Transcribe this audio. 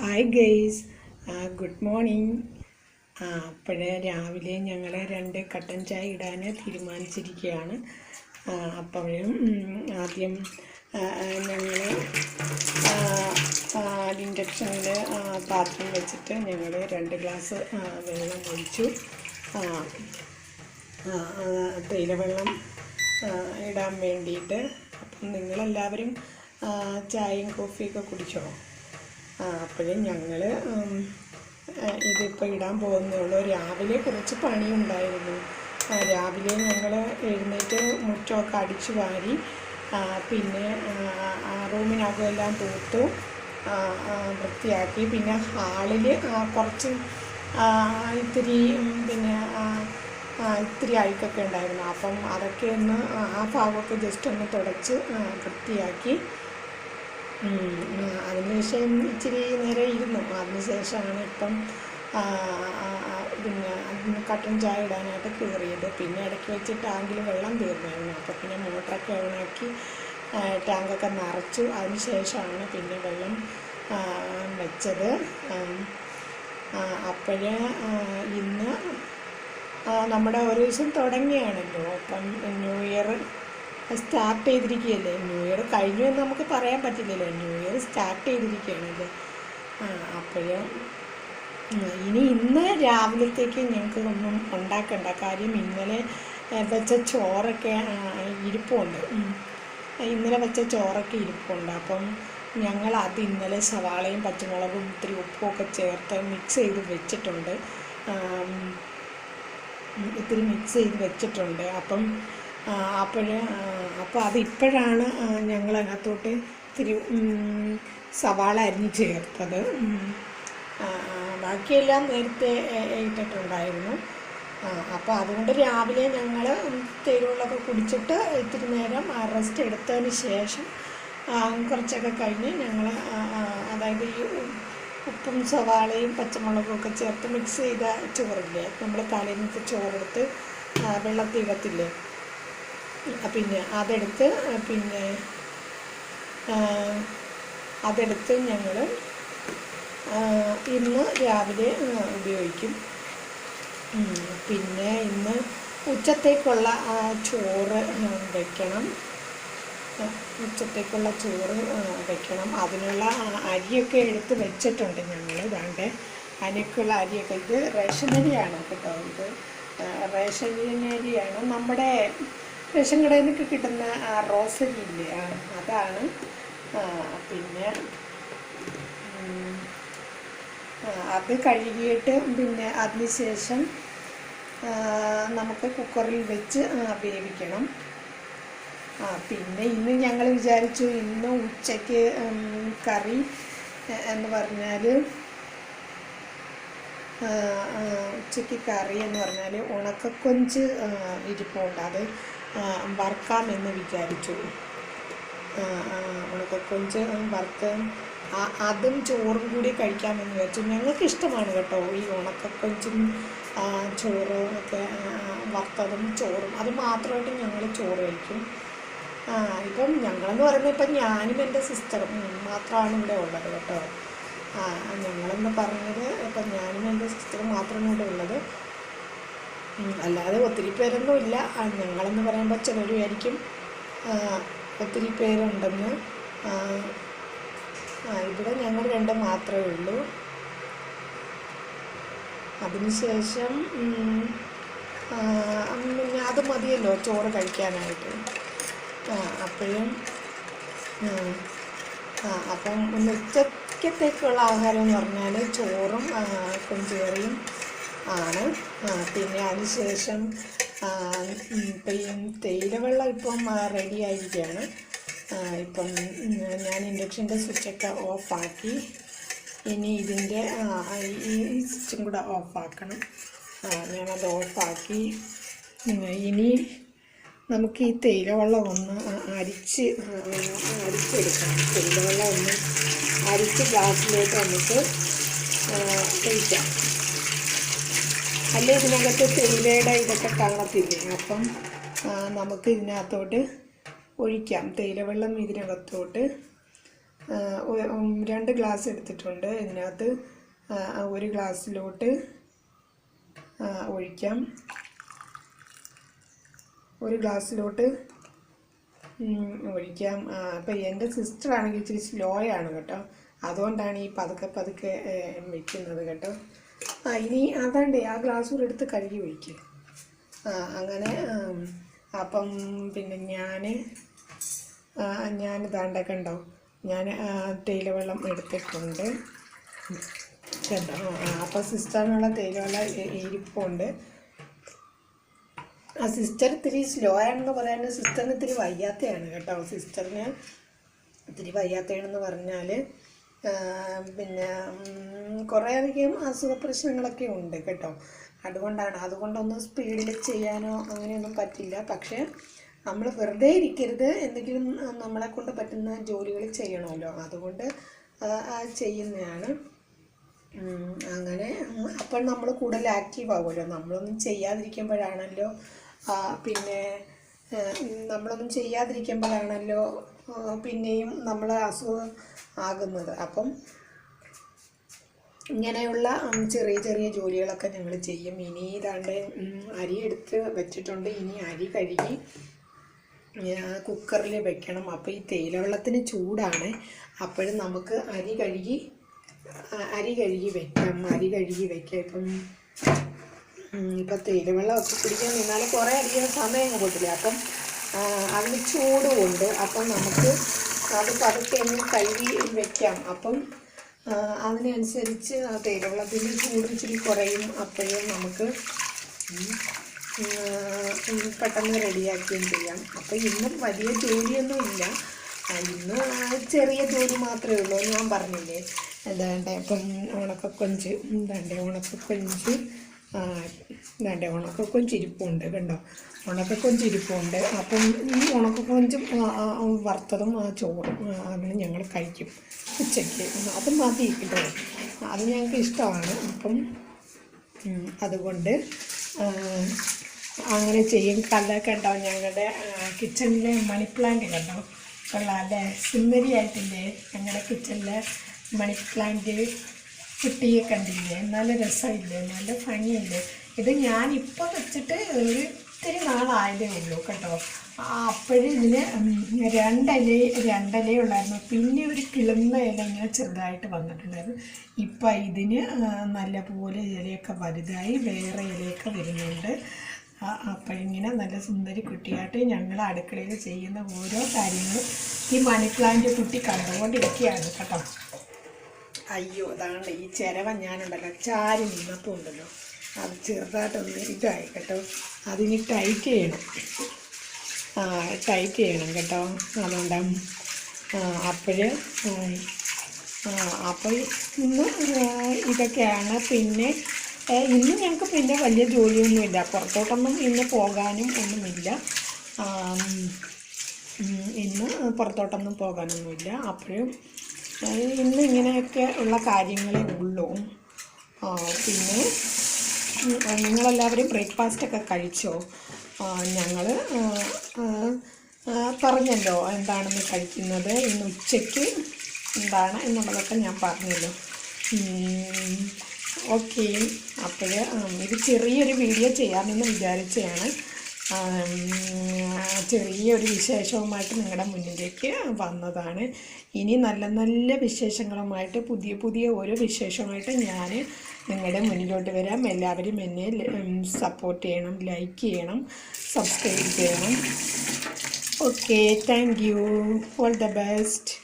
Hi guys good morning അപ്പോഴേ രാവിലെ ഞങ്ങൾ രണ്ട് കട്ടൻ ചായ ഇടാൻ തീരുമാനിച്ചിരിക്കുകയാണ് അപ്പോഴും ആദ്യം ഞങ്ങൾ ഇൻഡക്ഷനിൽ പാത്രം വെച്ചിട്ട് ഞങ്ങൾ രണ്ട് ഗ്ലാസ് വെള്ളം ഒഴിച്ചു. തേയിലവെള്ളം ഇടാൻ വേണ്ടിയിട്ട്. അപ്പം നിങ്ങളെല്ലാവരും ചായയും കോഫിയൊക്കെ കുടിച്ചോ? ആ അപ്പോഴും ഞങ്ങൾ ഇതിപ്പോൾ ഇടാൻ പോകുന്നുള്ളൂ. രാവിലെ കുറച്ച് പണിയുണ്ടായിരുന്നു. രാവിലെ ഞങ്ങൾ എഴുന്നേറ്റ് മുറ്റമൊക്കെ അടിച്ചു വാരി പിന്നെ റൂമിനകമെല്ലാം തൂത്തു വൃത്തിയാക്കി. പിന്നെ ഹാളിൽ കുറച്ച് ഇത്തിരി പിന്നെ ഇത്തിരി അഴുക്കൊക്കെ ഉണ്ടായിരുന്നു. അപ്പം അതൊക്കെ ഒന്ന് ആ ഭാഗമൊക്കെ ജസ്റ്റ് ഒന്ന് തുടച്ച് വൃത്തിയാക്കി അതിനുശേഷം ഇച്ചിരി നേരം ഇരുന്നു. അതിനുശേഷമാണ് ഇപ്പം പിന്നെ അതിന് കട്ടൻ ചായ ഇടാനായിട്ട് കയറിയത്. പിന്നെ ഇടയ്ക്ക് വെച്ച് ടാങ്കിൽ വെള്ളം തീർന്നായിരുന്നു. അപ്പോൾ പിന്നെ മോട്ടറൊക്കെ ഓണാക്കി ടാങ്കൊക്കെ നിറച്ചു. അതിന് ശേഷമാണ് പിന്നെ വെള്ളം വെച്ചത്. അപ്പോഴേ ഇന്ന് നമ്മുടെ ഒരു ദിവസം തുടങ്ങിയാണല്ലോ. അപ്പം ന്യൂ ഇയർ സ്റ്റാർട്ട് ചെയ്തിരിക്കുകയല്ലേ? ന്യൂ ഇയർ കഴിഞ്ഞു എന്ന് നമുക്ക് പറയാൻ പറ്റില്ലല്ലോ. ന്യൂ ഇയർ സ്റ്റാർട്ട് ചെയ്തിരിക്കുകയാണല്ലേ. അപ്പോഴും ഇനി ഇന്ന് രാവിലത്തേക്ക് ഞങ്ങൾക്ക് ഒന്നും ഉണ്ടാക്കണ്ട. കാര്യം ഇന്നലെ വെച്ച ചോറൊക്കെ ഇരിപ്പുണ്ട്. ഇന്നലെ വെച്ച ചോറൊക്കെ ഇരിപ്പുണ്ട്. അപ്പം ഞങ്ങൾ അത് ഇന്നലെ സവാളയും പച്ചമുളകും ഇത്തിരി ഉപ്പുമൊക്കെ ചേർത്ത് മിക്സ് ചെയ്ത് വെച്ചിട്ടുണ്ട്. ഇത്തിരി മിക്സ് ചെയ്ത് വെച്ചിട്ടുണ്ട്. അപ്പം അപ്പോൾ അപ്പോൾ അത് ഇപ്പോഴാണ് ഞങ്ങൾ അതിനകത്തോട്ട് ഇത്തിരി സവാള അരിഞ്ഞ് ചേർത്തത്. ബാക്കിയെല്ലാം നേരത്തെ ഇട്ടിട്ടുണ്ടായിരുന്നു അപ്പോൾ അതുകൊണ്ട് രാവിലെ ഞങ്ങൾ തേരുവെള്ളമൊക്കെ കുടിച്ചിട്ട് ഇത്തിരി നേരം റെസ്റ്റ് എടുത്തതിന് ശേഷം കുറച്ചൊക്കെ കഴിഞ്ഞ് ഞങ്ങൾ അതായത് ഈ ഉപ്പും സവാളയും പച്ചമുളകും ഒക്കെ ചേർത്ത് മിക്സ് ചെയ്ത ചോറില്ലേ നമ്മൾ തലേന്നത്തെ ചോറെടുത്ത് വെള്ളത്തിൽ ഇടത്തില്ലേ ആ, പിന്നെ അതെടുത്ത് പിന്നെ അതെടുത്ത് ഞങ്ങൾ ഇന്ന് രാവിലെ ഉപയോഗിക്കും. പിന്നെ ഇന്ന് ഉച്ചത്തേക്കുള്ള ചോറ് വയ്ക്കണം ഉച്ചത്തേക്കുള്ള ചോറ് വയ്ക്കണം അതിനുള്ള അരിയൊക്കെ എടുത്ത് വെച്ചിട്ടുണ്ട് ഞങ്ങൾ ഇതാണ്ട് അനക്കുള്ള അരിയൊക്കെ. ഇത് റേഷൻ അരിയാണ് കേട്ടോ ഇത്? റേഷനരിയാണ് നമ്മുടെ റേഷൻ കടയിൽ നിന്നൊക്കെ കിട്ടുന്ന ആ, റോസരി ഇല്ലേ? ആ, അതാണ്. പിന്നെ അത് കഴുകിയിട്ട് പിന്നെ അതിനുശേഷം നമുക്ക് കുക്കറിൽ വെച്ച് വേവിക്കണം. പിന്നെ ഇന്ന് ഞങ്ങൾ വിചാരിച്ചു ഇന്ന് ഉച്ചയ്ക്ക് കറി എന്ന് പറഞ്ഞാൽ ഉച്ചയ്ക്ക് കറി എന്ന് പറഞ്ഞാൽ ഉണക്കക്കൊഞ്ച് ഇരിപ്പുണ്ട്. അത് ആ, വറുക്കാമെന്ന് വിചാരിച്ചു. ഉണക്ക ആ, വർക്ക് അതും ചോറും കൂടി കഴിക്കാമെന്ന് വിചാരിച്ചു. ഞങ്ങൾക്ക് ഇഷ്ടമാണ് കേട്ടോ ഈ ഉണക്കക്കൊഞ്ചും ചോറും ഒക്കെ വറുത്തതും ചോറും. അത് മാത്രമായിട്ട് ഞങ്ങൾ ചോറ് കഴിക്കും. ഇപ്പം ഞങ്ങളെന്ന് പറയുന്നത് ഇപ്പം ഞാനും എന്റെ സിസ്റ്ററും മാത്രമാണ് ഇവിടെ ഉള്ളത് കേട്ടോ. ഞങ്ങളെന്ന് പറഞ്ഞത് ഇപ്പം ഞാനും എന്റെ സിസ്റ്ററും മാത്രമാണ് ഇവിടെ ഉള്ളത്. അല്ലാതെ ഒത്തിരി പേരൊന്നും ഇല്ല. ഞങ്ങളെന്ന് പറയുമ്പോൾ ചിലർ വിചാരിക്കും ഒത്തിരി പേരുണ്ടെന്ന്. ഇവിടെ ഞങ്ങൾ രണ്ട് മാത്രമേ ഉള്ളൂ. അതിനുശേഷം പിന്നെ അത് മതിയല്ലോ ചോറ് കഴിക്കാനായിട്ട്. അപ്പോഴും അപ്പം ഒന്ന് ഉച്ചക്കത്തേക്കുള്ള ആഹാരം എന്ന് പറഞ്ഞാൽ ചോറും കൊഞ്ചുകറിയും ആണ്. പിന്നെ അതിനുശേഷം തേയിലവെള്ളം ഇപ്പം റെഡി ആയിരിക്കുകയാണ്. ഇപ്പം ഞാൻ ഇൻഡക്ഷന്റെ സ്വിച്ചൊക്കെ ഓഫാക്കി ഇനി ഇതിന്റെ ഈ സ്വിച്ചും കൂടെ ഓഫാക്കണം ഞാനത് ഓഫാക്കി ഇനി നമുക്ക് ഈ തേയിലവെള്ളം ഒന്ന് അരിച്ച് അരിച്ചെടുക്കാം തേയിലവെള്ളം ഒന്ന് അരിച്ച് ഗ്ലാസ്സിലേക്ക് നമുക്ക് ഒഴിക്കാം അല്ലെ? ഇതിനകത്ത് തേയിലയുടെ ഇതൊക്കെ കാണത്തില്ലേ? അപ്പം നമുക്ക് ഇതിനകത്തോട്ട് ഒഴിക്കാം. തേയിലവെള്ളം ഇതിനകത്തോട്ട്. ആ, ഒ- ഉം, രണ്ട് ഗ്ലാസ് എടുത്തിട്ടുണ്ട്. ഇതിനകത്ത് ഒരു ഗ്ലാസ്സിലോട്ട് ഒഴിക്കാം. ഒരു ഗ്ലാസ്സിലോട്ട് ഒഴിക്കാം. അപ്പം എന്റെ സിസ്റ്റർ ആണെങ്കിൽ ഇച്ചിരി സ്ലോ ആണ് കേട്ടോ. അതുകൊണ്ടാണ് ഈ പതുക്കെ പതുക്കെ വയ്ക്കുന്നത് കേട്ടോ. ആ ഇനി അതാണ്ടേ ആ ഗ്ലാസ് കൂടെ എടുത്ത് കഴുകി ഒഴിക്കുക ആ അങ്ങനെ അപ്പം പിന്നെ ഞാൻ ഞാൻ ഇതാണ്ടൊക്കെ ഉണ്ടോ ഞാൻ തേയില വെള്ളം എടുത്തിട്ടുണ്ട്. കണ്ടോ? അപ്പം സിസ്റ്ററിനുള്ള തേയില വെള്ളം ഇ- ഇരിപ്പുണ്ട് ആ സിസ്റ്റർ ഇത്തിരി സ്ലോ ആണെന്ന് പറയാൻ സിസ്റ്ററിന് ഇത്തിരി വയ്യാത്തയാണ് കേട്ടോ. സിസ്റ്ററിന് ഇത്തിരി വയ്യാത്തയാണെന്ന് പറഞ്ഞാൽ പിന്നെ കുറേയധികം അസുഖ പ്രശ്നങ്ങളൊക്കെ ഉണ്ട് കേട്ടോ. അതുകൊണ്ടാണ് അതുകൊണ്ടൊന്നും സ്പീഡിൽ ചെയ്യാനോ അങ്ങനെയൊന്നും പറ്റില്ല. പക്ഷേ നമ്മൾ വെറുതെ ഇരിക്കരുത്. എന്തെങ്കിലും നമ്മളെ കൊണ്ട് പറ്റുന്ന ജോലികൾ ചെയ്യണമല്ലോ. അതുകൊണ്ട് ചെയ്യുന്നതാണ്. അങ്ങനെ അപ്പോൾ നമ്മൾ കൂടുതൽ ആക്റ്റീവ് ആകുമല്ലോ നമ്മളൊന്നും ചെയ്യാതിരിക്കുമ്പോഴാണല്ലോ പിന്നെ നമ്മളൊന്നും ചെയ്യാതിരിക്കുമ്പോഴാണല്ലോ പിന്നെയും നമ്മൾ അസുഖം ആകുന്നത്. അപ്പം ഇങ്ങനെയുള്ള ചെറിയ ചെറിയ ജോലികളൊക്കെ ഞങ്ങൾ ചെയ്യും. ഇനി ഇതാണ്ട് അരി എടുത്ത് വെച്ചിട്ടുണ്ട്. ഇനി അരി കഴുകി കുക്കറിൽ വെക്കണം. അപ്പോൾ ഈ തേയില വെള്ളത്തിന് ചൂടാണ്. അപ്പോഴും നമുക്ക് അരി കഴുകി അരി കഴുകി വെക്കാം. അരി കഴുകി വെക്കാം. ഇപ്പം ഇപ്പം തേയില വെള്ളമൊക്കെ കുടിക്കാൻ നിന്നാൽ കുറേ അധികം സമയം പോട്ടില്ല അപ്പം അതിന് ചൂടുമുണ്ട് അപ്പം നമുക്ക് അത് പതുക്കെ ഒന്ന് കഴുകി വെക്കാം. അപ്പം അതിനനുസരിച്ച് ആ തേയില വെള്ളത്തിന്റെ ചൂട് ഇച്ചിരി കുറയും. അപ്പോഴും നമുക്ക് പെട്ടെന്ന് റെഡിയാക്കുകയും ചെയ്യാം. അപ്പോൾ ഇന്നും വലിയ ജോലിയൊന്നും ഇല്ല. ഇന്ന് ചെറിയ ജോലി മാത്രമേ ഉള്ളൂ ഞാൻ പറഞ്ഞില്ലേ? എന്താണ്ട് അപ്പം ഉണക്കക്കൊഞ്ച് എന്താണ്ട് ഉണക്കക്കൊഞ്ച് എന്താണ്ട് ഉണക്കക്കൊഞ്ച് ഇരിപ്പുണ്ട് കണ്ടോ? ഉണക്കക്കൊഞ്ച് ഇരിപ്പുണ്ട്. അപ്പം ഈ ഉണക്കക്കൊഞ്ചും വറുത്തതും ചോറും അങ്ങനെ ഞങ്ങൾ കഴിക്കും ഉച്ചയ്ക്ക്. അത് മതി കേട്ടോ അത് ഞങ്ങൾക്ക് ഇഷ്ടമാണ്. അപ്പം അതുകൊണ്ട് അങ്ങനെ ചെയ്യും. കല്ല കണ്ടോ ഞങ്ങളുടെ കിച്ചണിലെ മണി പ്ലാന്റ് കണ്ടോ? സിമ്മരി സുന്ദരിയായിട്ടില്ലേ ഞങ്ങളുടെ കിച്ചണിലെ മണി പ്ലാന്റ്? കുട്ടിയെ കണ്ടില്ലേ? നല്ല രസമില്ലേ? നല്ല ഭംഗിയില്ലേ? ഇത് ഞാൻ ഞാനിപ്പോൾ വെച്ചിട്ട് ഒരു ഇത്തിരി നാളായതേ ഉള്ളൂ കേട്ടോ. അപ്പോഴും ഇതിന് രണ്ടല രണ്ടില ഉള്ളായിരുന്നു. പിന്നെ ഒരു കിളുന്ന ഇല ഇങ്ങനെ ചെറുതായിട്ട് വന്നിട്ടുണ്ടായിരുന്നു. ഇപ്പം ഇതിന് നല്ലപോലെ ഇലയൊക്കെ വലുതായി വേറെ ഇലയൊക്കെ വരുന്നുണ്ട്. അപ്പം അപ്പോഴിങ്ങനെ നല്ല സുന്ദരി കുട്ടിയായിട്ട് ഞങ്ങൾ അടുക്കളയിൽ ചെയ്യുന്ന ഓരോ കാര്യങ്ങളും ഈ മണി പ്ലാന്റ് കുട്ടി കണ്ടുകൊണ്ടിരിക്കുകയാണ് കേട്ടോ. അയ്യോ അതാണ് ഈ ചിരവ ഞാനുണ്ടല്ലോ ചാരി നിന്നപ്പോൾ ഉണ്ടല്ലോ അത് ചെറുതായിട്ടൊന്ന് ഇതായി കേട്ടോ. അതിന് ടൈറ്റ് ചെയ്യണം. ആ ടൈറ്റ് ചെയ്യണം കേട്ടോ. അതുകൊണ്ട് അപ്പോൾ അപ്പോൾ ഇന്ന് ഇതൊക്കെയാണ്. പിന്നെ ഇന്ന് ഞങ്ങൾക്ക് പിന്നെ വലിയ ജോലിയൊന്നുമില്ല പുറത്തോട്ടൊന്നും ഇന്ന് പോകാനും ഒന്നുമില്ല. ഇന്ന് പുറത്തോട്ടൊന്നും പോകാനൊന്നുമില്ല. അപ്പോഴും ഇന്ന് ഇങ്ങനെയൊക്കെ ഉള്ള കാര്യങ്ങളേ ഉള്ളൂ. പിന്നെ നിങ്ങളെല്ലാവരും ബ്രേക്ക്ഫാസ്റ്റൊക്കെ കഴിച്ചോ? ഞങ്ങൾ പറഞ്ഞല്ലോ എന്താണെന്ന് കഴിക്കുന്നത് ഇന്ന് ഉച്ചയ്ക്ക് എന്താണ് എന്നുള്ളതൊക്കെ ഞാൻ പറഞ്ഞല്ലോ. ഓക്കെ. അപ്പോൾ ഇത് ചെറിയൊരു വീഡിയോ ചെയ്യാമെന്ന് വിചാരിച്ചതാണ്. ചെറിയൊരു വിശേഷവുമായിട്ട് നിങ്ങളുടെ മുന്നിലേക്ക് വന്നതാണ്. ഇനി നല്ല നല്ല വിശേഷങ്ങളുമായിട്ട് പുതിയ പുതിയ ഓരോ വിശേഷമായിട്ട് ഞാൻ നിങ്ങളുടെ മുന്നിലോട്ട് വരാം. എല്ലാവരും എന്നെ സപ്പോർട്ട് ചെയ്യണം ലൈക്ക് ചെയ്യണം സബ്സ്ക്രൈബ് ചെയ്യണം. Okay thank you all the best